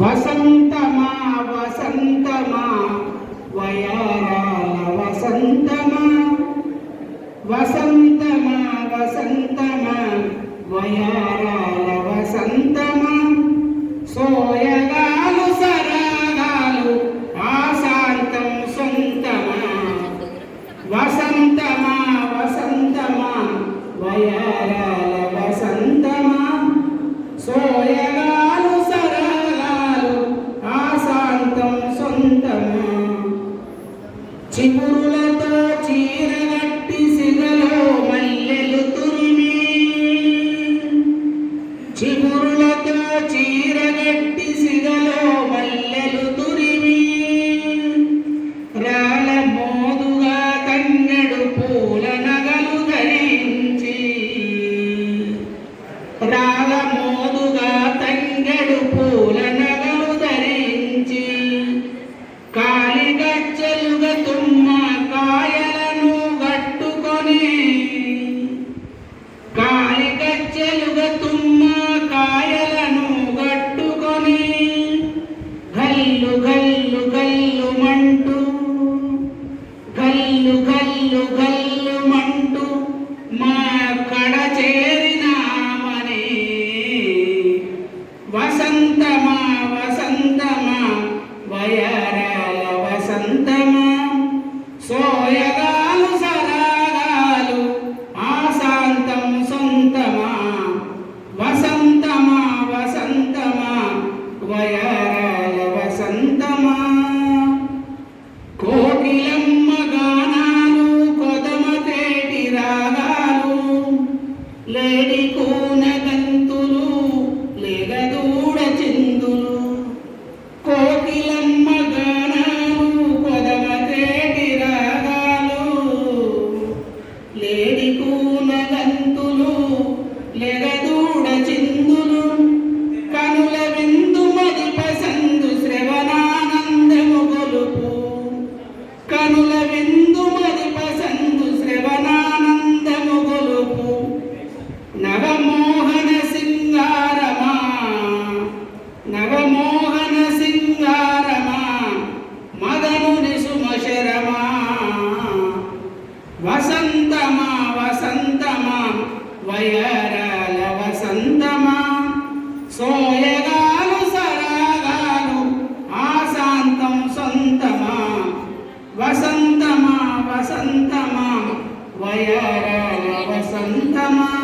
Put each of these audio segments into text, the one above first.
వసంతమా వసంతమా వయాల వసంతమా వసంతమా వసంతమా via వసంతమా వసంత వసంతమా వసంతమా వయరాల వసంతమా. సోయగాలు సరాగాలు ఆశాంతం సొంతమా. వసంతమా వసంతమా వయరాల వసంతమా.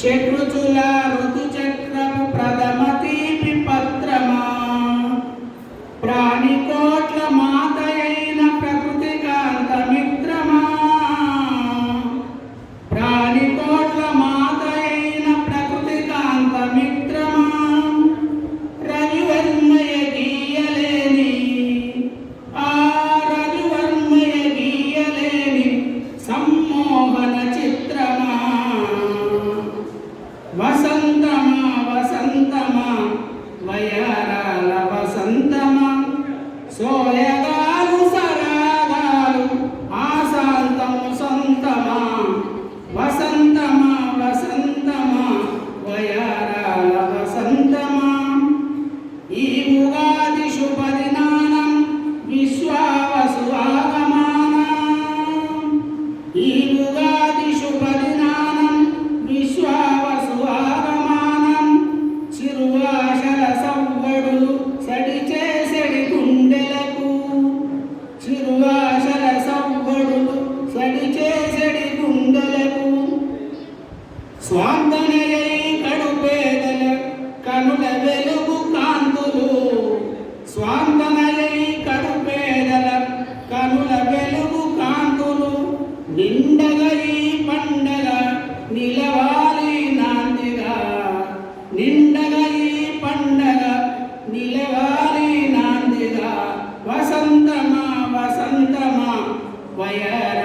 షడ్రుచుల ఋతు స్వాంతనయై కడుపేదల కనుల వెలుగు కాంతులు. స్వాంతనయై కడుపేదల కనుల వెలుగు కాంతులు. నిండగా ఈ పండగ నిలవాలి నాందిగా నిండగా ఈ పండగ నిలవాలి నాందిగా వసంతమా వసంతమా వయర